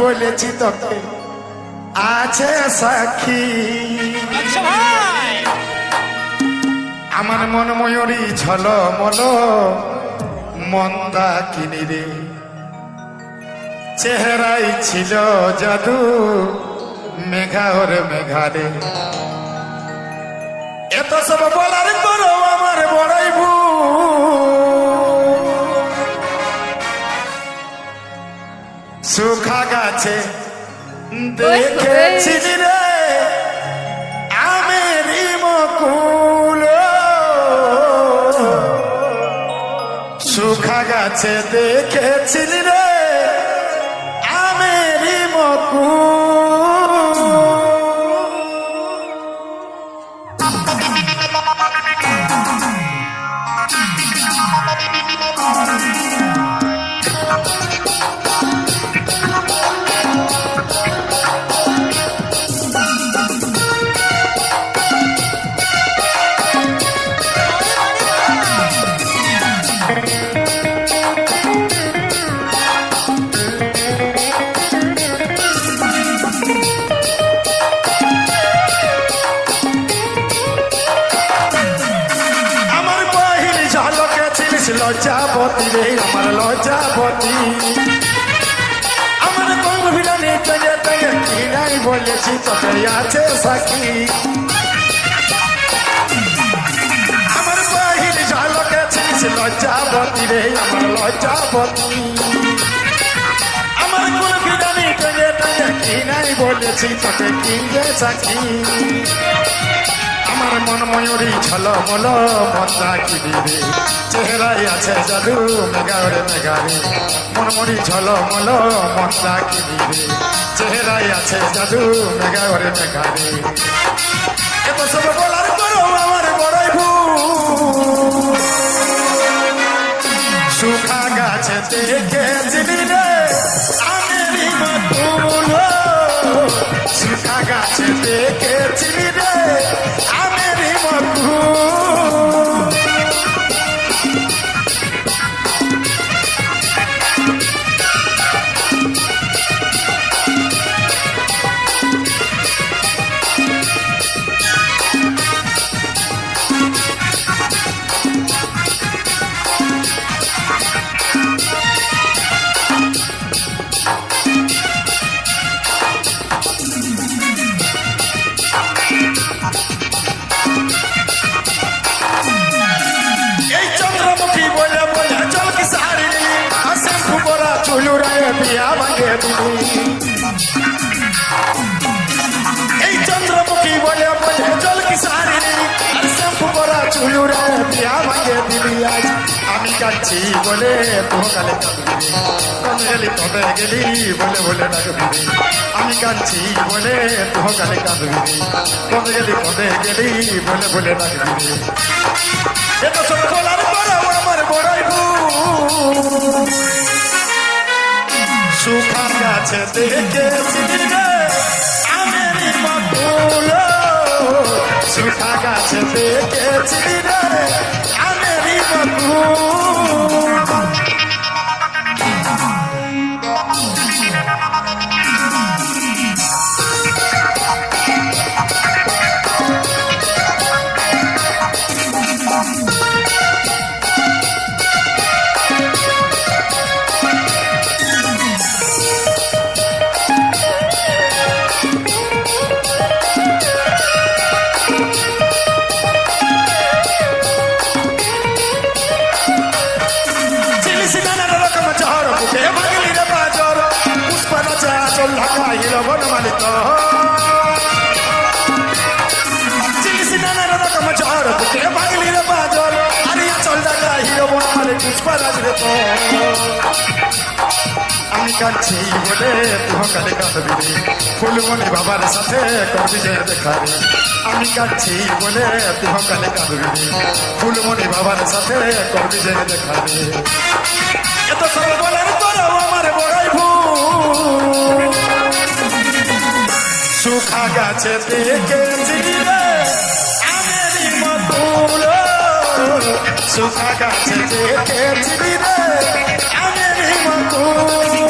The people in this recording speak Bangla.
বলেছি তোকে আছে সাক্ষী। আচ্ছা আমার মন ময়ূরী ঝল মল মন্দা কিনি রে। চেহারাই ছিল জাদু মেঘা ওর মেঘা রে এত সব বলার সুখা গাছে দেখেছিলি রে আমেরি মকুল সুখা গাছে দেখেছিলি রে ছিলিস লজ্জাবতী রে, আমার লজ্জাবতী আমার ভিড়ানি পেয়ে পেয়ে কি নাই বলেছি তোকে আছে সাকি আমার বহির ঝলকে ছিলিস লজ্জাবতী রে, আমার লজ্জাবতী আমার কোন ভিড়ানি পেয়ে পেয়ে কি নাই বলেছি তোকে কি যে সাকি আমার মন ময়ূরী ছল মল মন্দা কি দিবে। চেহারায় আছে জাদু মেঘারে মেঘারে মন মরি ঝল মল মন্দা কি দিবে। চেহারায় আছে জাদু মেঘারে মেঘারে এত সব বলার করো আমার বড়ই ভুল। সুখা গাছে দেখেছিলি রে আমেরি মধুল সুখা গাছে দেখেছিলি রে রে বিয়া ভাঙে এই চন্দ্রমুখী বলে বলে চল কি সারি আর শ্যাম্পু করা চুলু রে বিয়া ভাঙে দিলি আজ। আমি কাচ্ছি বলে তো কালে কাঁদবি গেলি কবে গেলি বলে বলে ডাকবি আমি কাঁদছি বলে তো কালে কাঁদবি কবে গেলি কবে গেলি বলে বলে ডাকবি এত সব বলার পর আমার বড়াই ভুল সুখা গাছে দেখেছি আমেরি মকুল সুখা গাছে দেখেছি আমেরি মকুল নচা চল ঢাকাইল বনমালিত চিলিস নানা রকম ঝড় বুকে ভাগলি রে বাজর আরিয়া চল ঢাকাইল বনমালি পুষ্প রাজ রে তো আমি কাঁদছি বলে তুহ কালে কাঁদবি রে ফুলমণি বাবার সাথে করবি যে দেখা রে। আমি কাঁদছি বলে তুহ কালে কাঁদবি রে ফুলমণি বাবার সাথে করবি যে দেখা রে। এত সব বলার গাছে দেখেছি রে আমেরি মকুল সুখা গাছে দেখেছি রে আমেরি মকুল